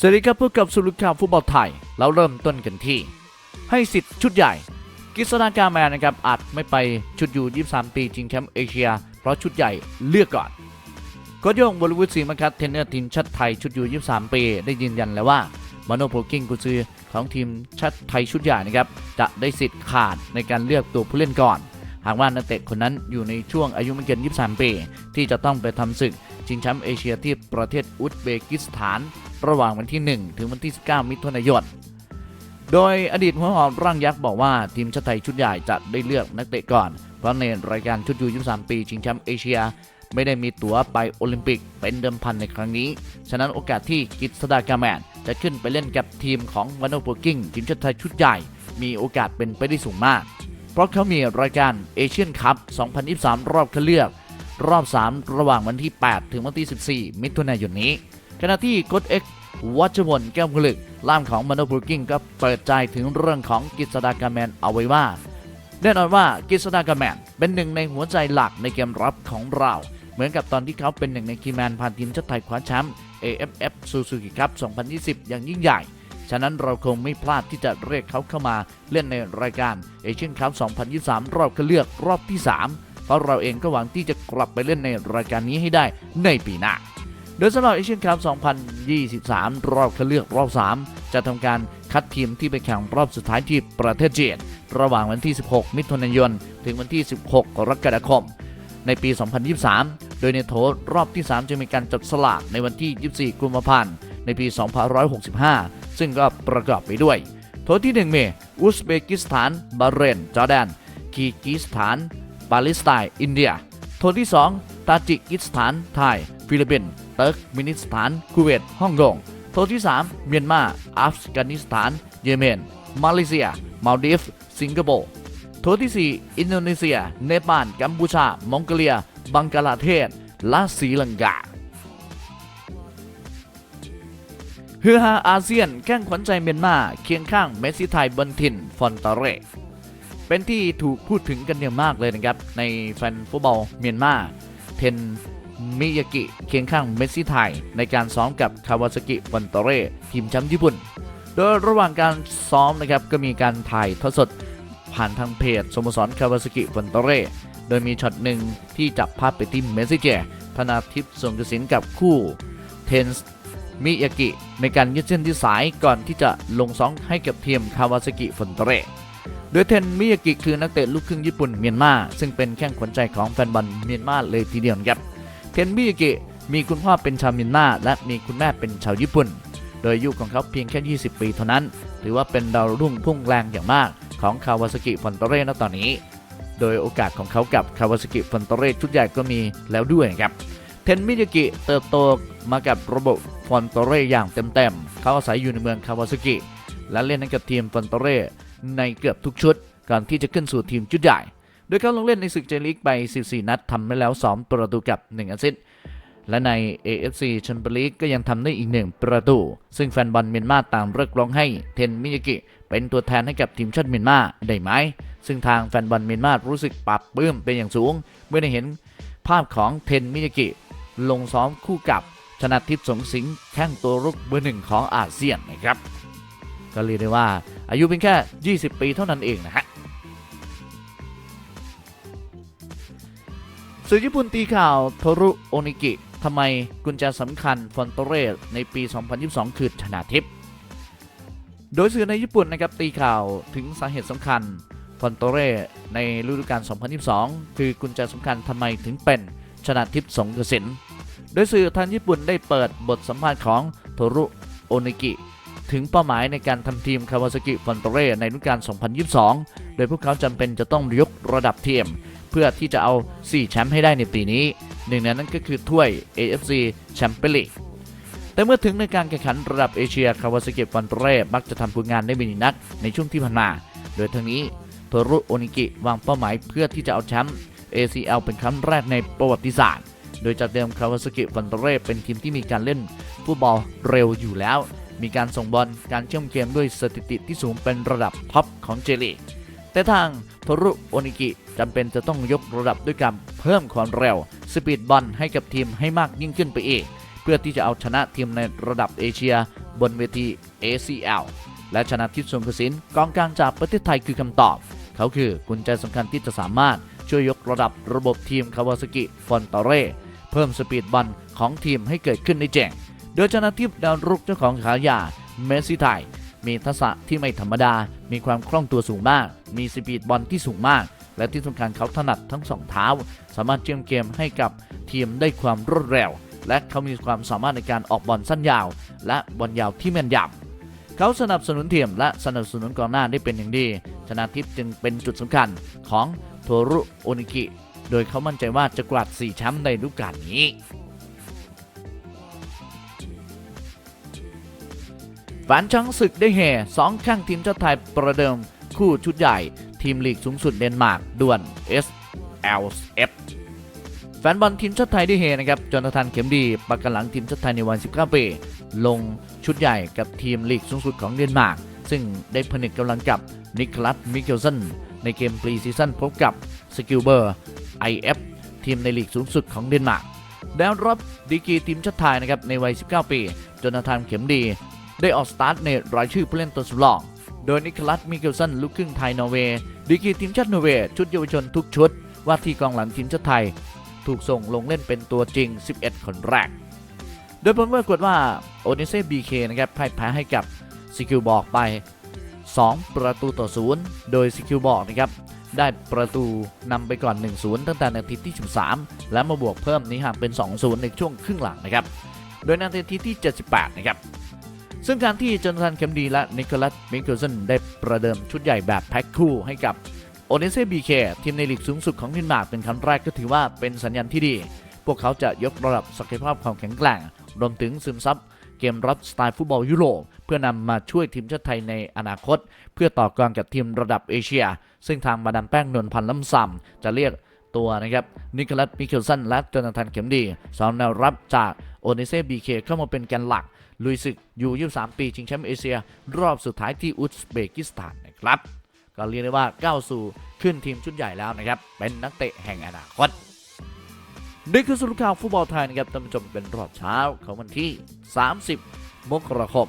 สวัสดีครับพบกับสุรุข่าวฟุตบอลไทย เราเริ่มต้นกันที่ ให้สิทธิ์ชุดใหญ่ กิษณากาแมนนะครับอาจไม่ไปชุดอยู่ 23 ปีชิงแชมป์เอเชีย เพราะชุดใหญ่เลือกก่อนโค้ชโยงบริวุฒิศรีมังคัดเทนเนอร์ทีมชาติไทยชุดอยู่ 23 ปี ได้ยืนยันแล้วว่ามาโนโพลกิ้งกุซือของทีมชาติไทยชุดใหญ่นะครับจะได้สิทธิ์ขาดในการเลือกตัวผู้เล่นก่อน หากว่านักเตะคนนั้นอยู่ในช่วงอายุไม่เกิน 23 ปี ที่จะต้องไปทำศึกชิงแชมป์เอเชียที่ประเทศอุซเบกิสถาน ระหว่างวันที่ 1 ถึงวันที่ 19 มิถุนายน โดยอดีตหัวหอมร่างยักษ์บอกว่าทีมชาติไทยชุดใหญ่จะได้เลือกนักเตะก่อน เพราะในรายการชุดยู23 ปีชิงแชมป์เอเชีย ไม่ได้มีตั๋วไปโอลิมปิกเป็นเดิมพันในครั้งนี้ ฉะนั้นโอกาสที่กิตสดากาแมนจะขึ้นไปเล่นกับทีมของวานโนโปกิ้งทีมชาติไทยชุดใหญ่ มีโอกาสเป็นไปได้สูงมาก เพราะเขามีรายการเอเชียนคัพ 2023 รอบคัดเลือก รอบ 3 ระหว่างวันที่ 8 ถึงวันที่ 14 มิถุนายนนี้ ขณะที่โค้ชเอ็กซ์วัชวลแก้วผลึกล่ามของมาโนบูกิ้งก็เปิดใจถึงเรื่องของกิษดากาแมนเอาไว้ว่า แน่นอนว่ากิษดากาแมนเป็นหนึ่งในหัวใจหลักในเกมรับของเรา เหมือนกับตอนที่เขาเป็นหนึ่งในคีแมนพาทีมชาติไทยคว้าแชมป์ AFF Suzuki Cup 2020 อย่างยิ่งใหญ่ ฉะนั้นเราคงไม่พลาดที่จะเรียกเขาเข้ามาเล่นในรายการเอเชียนคัพ2023 รอบคัดเลือกรอบที่ 3 เพราะเราเองก็หวังที่จะกลับไปเล่นในรายการนี้ให้ได้ในปีหน้า โดยสำหรับเอเชียนคัพ2023 รอบคัดเลือกรอบ 3 จะทำการคัดทีมที่ไปแข่งรอบสุดท้ายที่ประเทศจีนระหว่างวันที่ 16 มิถุนายน ถึงวันที่ 16 กรกฎาคม ในปี 2023 โดยในโถรอบที่ 3 จะมีการจับสลากในวันที่ 24 กุมภาพันธ์ ในปี 2565 ซึ่งก็ประกอบไปด้วย โถที่ 1 มีอุซเบกิสถาน บาเรน จอร์แดน คีกิสถาน ปาเลสไตน์ อินเดีย โถที่ 2 ตาจิกิสถาน ไทย ฟิลิปปินส์ เติร์กมินิสถานคูเวตฮ่องกงโถที่ 3 เมียนมาอัฟกานิสถาน เยเมน มาเลเซีย มาลดีฟสิงคโปร์โถที่ 4 อินโดนีเซีย เนปาลกัมพูชา มองโกเลีย บังกลาเทศ และศรีลังกาฮือฮาอาเซียนแข้งขวัญใจเมียนมาเคียงข้างเมสซี่ไทยบนทินฟอนตาเรเป็นที่ถูกพูดถึงกันอย่างมากเลยนะครับ ในแฟนฟุตบอลเมียนมาเทน มิยากิเคียงข้างเมสซี่ไทย ในการซ้อมกับคาวาซากิฟอนโตเร่ทีมแชมป์ญี่ปุ่น โดยระหว่างการซ้อมนะครับก็มีการถ่ายทอดสด ผ่านทางเพจสโมสรคาวาซากิฟอนโตเร่โดยมีช็อตหนึ่งที่จับภาพไปที่เมสซี่เจธนาทิพย์สงกสินกับคู่เทนส์มิยากิในการยืดเส้นที่สายก่อนที่จะลงซ้องให้กับทีมคาวาซากิฟอนเตเร่โดยเทนมิยากิคือนักเตะลูกครึ่งญี่ปุ่นเมียนมา ซึ่งเป็นแข้งขวัญใจของแฟนบอลเมียนมาเลยทีเดียวครับ นมิยากิมีคุณพ่อเป็นชาวมียนาและมีคุณแม่เป็นชาวญี่ปุ่น โดยอายุของเขาเพียงแค่ 20 ปีเท่านั้น ถือว่าเป็นดาวรุ่งพุ่งแรงอย่างมากของคาวาซากิฟอนเตเร่ณตอนนี้ โดยโอกาสของเขากับคาวาซากิฟอนเตเร่ชุดใหญ่ก็มีแล้วด้วยนะครับ เทนมิยากิเติบโตมากับระบบฟอนโตเร่อย่างเต็มๆ เขาอาศัยอยู่ในเมืองคาวาซากิและเล่นให้กับทีมฟอนโตเร่ในเกือบทุกชุดก่อนที่จะขึ้นสู่ทีมชุดใหญ่ โดยเขาลงเล่นในศึกเจลีกไป 14 นัดทำไปแล้ว 2 ประตูกับ 1อสซิสต์และใน AFC แชมเปี้ยนลีกก็ยังทำได้อีก1ประตู ซึ่งแฟนบอลเมียนมาต่างเรียกร้องให้เทนมิยากิ เป็นตัวแทนให้กับทีมชาติเมียนมาได้ไหม ซึ่งทางแฟนบอลเมียนมารู้สึกปรับปื้มเป็นอย่างสูง เมื่อได้เห็นภาพของเทนมิยากิ ลงซ้อมคู่กับชนะทิพย์สงสิงแข้งตัวรุกเบอร์หนึ่งของอาเซียนนะครับ ก็เรียกได้ว่าอายุเพียงแค่ 20 ปีเท่านั้นเองนะฮะ สื่อญี่ปุ่นตีข่าวโทรุโอนิกิทำไมกุญแจสำคัญฟอนโตเรในปี 2022 คือชนะทิพย์โดยสื่อในญี่ปุ่นนะครับตีข่าวถึงสาเหตุสำคัญฟอนโตเรในฤดูกาล 2022 คือกุญแจสำคัญทำไมถึงเป็นชนะทิพย์สงกระสิน โดยสื่อทางญี่ปุ่นได้เปิดบทสัมภาษณ์ของโทรุโอนิกิ ถึงเป้าหมายในการทำทีมคาวาซากิฟอนโตเรในฤดูกาล 2022 โดยพวกเขาจำเป็นจะต้องยกระดับทีม เพื่อที่จะเอา 4 แชมป์ให้ได้ในปีนี้ หนึ่งในนั้นก็คือถ้วย AFC แชมเปี้ยนลีกแต่เมื่อถึงในการแข่งขันระดับเอเชียคาวาซากิฟอนโตเรมักจะทำผลงานได้ไม่ดีนักในช่วงที่ผ่านมา โดยทั้งนี้โทรุโอนิกิวางเป้าหมายเพื่อที่จะเอาแชมป์ ACL เป็นครั้งแรกในประวัติศาสตร์ โดยจากเดิมคาวาซากิฟันเตเรเป็นทีมที่มีการเล่นฟุตบอลเร็วอยู่แล้ว มีการส่งบอลการเชื่อมเกมด้วยสถิติที่สูงเป็นระดับท็อปของเจลีกแต่ทางโทรุโอนิกิ จำเป็นจะต้องยกระดับด้วยการเพิ่มความเร็วสปีดบอลให้กับทีมให้มากยิ่งขึ้นไปอีก เพื่อที่จะเอาชนะทีมในระดับเอเชีย บนเวที ACL และชนะทิพย์สงกระสินกองกลางจากประเทศไทยคือคำตอบ เขาคือกุญแจสำคัญที่จะสามารถช่วยยกระดับระบบทีมคาวาซากิฟอนตอเร่เพิ่มสปีดบอลของทีมให้เกิดขึ้นได้แจงโดยชนะทิพย์ดาวรุกเจ้าของฉายาเมสซี่ไทยมีทักษะที่ไม่ธรรมดา มีความคล่องตัวสูงมาก มีสปีดบอลที่สูงมาก และที่สำคัญเขาถนัดทั้งสองเท้า สามารถเชื่อมเกมให้กับทีมได้ความรวดเร็ว และเขามีความสามารถในการออกบอลสั้นยาว และบอลยาวที่แม่นยำเขาสนับสนุนทีมและสนับสนุนกองหน้าได้เป็นอย่างดี ชนะทิพย์จึงเป็นจุดสำคัญของโทรุโอนิกิ โดยเขามั่นใจว่าจะกวาด4แชมป์ในฤดูกาลนี้ แฟนช้างศึกได้เฮสองข้างทีมชาติไทยประเดิมคู่ชุดใหญ่ ทีมลีกสูงสุดเดนมาร์กด่วน SLF แฟนบอลทีมชาติไทยได้เฮนะครับจนทานเข็มดีปักกันหลังทีมชาติไทยในวัย19 ปี ลงชุดใหญ่กับทีมลีกสูงสุดของเดนมาร์กซึ่งได้ผนึกกำลังกับนิคลัสมิเกลสันในเกมปรีซีซั่นพบกับสกิลเบอร์ IF ทีมในลีกสูงสุดของเดนมาร์กแดนรับดีกีทีมชาติไทยนะครับในวัย 19 ปีจนทานเข็มดี ได้ออกสตาร์ทในรายชื่อผู้เล่นตัวสำรอง โดยนิคลัสมิเกลสันลูกครึ่งไทยนอร์เวย์ดีกีทีมชาตินอร์เวย์ชุดเยาวชนทุกชุด ว่าที่กองหลังทีมชาติไทย ถูกส่งลงเล่นเป็นตัวจริง 11 คนแรก โดยผลปรากฏว่าโอเนเซ่บีเคนะครับพ่ายแพ้ให้กับซิคิวบอกไป 2 ประตูต่อ0โดยซิคิวบอกนะครับได้ประตูนำไปก่อน 1-0 ตั้งแต่นาทีที่ 13 และมาบวกเพิ่มนี้ห่างเป็น 2-0 ในช่วงครึ่งหลังนะครับ โดยนาทีที่ 78 นะครับ ซึ่งการที่จอนาธานเคมดีและนิโคลัสมิเคิลสันได้ประเดิมชุดใหญ่แบบแพ็คคู่ให้กับโอเนเซ่บีเคทีมในลีกสูงสุดของเดนมาร์กเป็นครั้งแรกก็ถือว่าเป็นสัญญาณที่ดี พวกเขาจะยกระดับศักยภาพความแข็งแกร่ง รวมถึงซึมซับเกมรับสไตล์ฟุตบอลยุโรปเพื่อนำมาช่วยทีมชาติไทยในอนาคต เพื่อต่อกรกับทีมระดับเอเชีย ซึ่งทางมาดามแป้งนวลพันธ์ล้ำซ้ำจะเรียกตัวนะครับนิโคลัสมิเคลสันและจอนาธานเข็มดีสองแนวรับจากโอเนเซ่บีเคเข้ามาเป็นแกนหลัก ลุยศึกยู23 ปี ชิงแชมป์เอเชีย รอบสุดท้ายที่อุซเบกิสถานนะครับ ก็เรียกได้ว่าก้าวสู่ขึ้นทีมชุดใหญ่แล้วนะครับ เป็นนักเตะแห่งอนาคตนี่คือสรุปข่าวฟุตบอลไทยนะครับท่านผู้ชมเป็นรอบเช้าของวันที่ 30 มกราคม